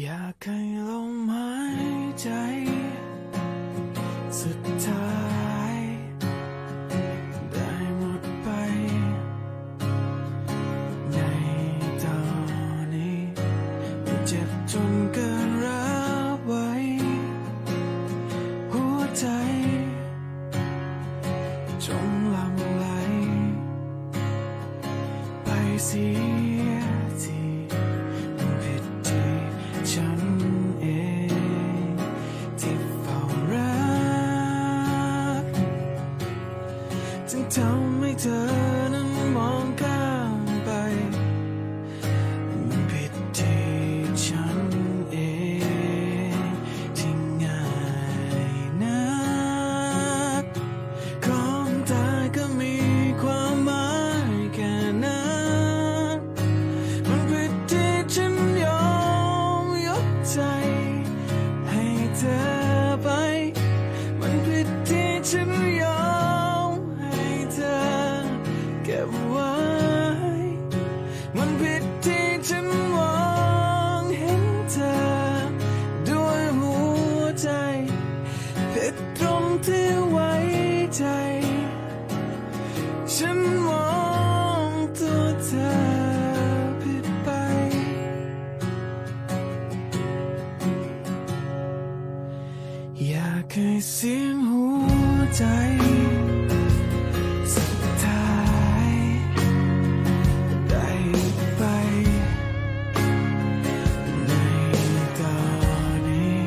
อยากให้ลมหายใจ สุดท้าย ได้หมดไป ในตอนนี้มันเจ็บจนเกินรับไว้ หัวใจ จงลังไหล ไปสี อยากให้เสียงหัวใจสุดท้ายได้ไปในตอนนี้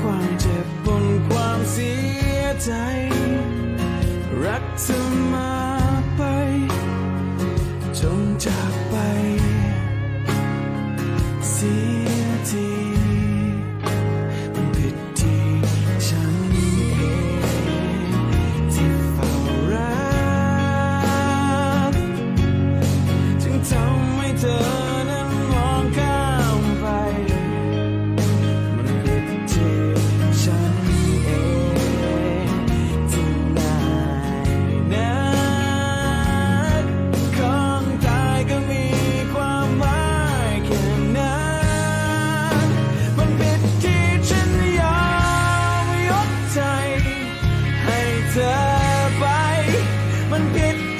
ความเจ็บบนความเสียใจ รักเธอมาไป จงจ 我们别。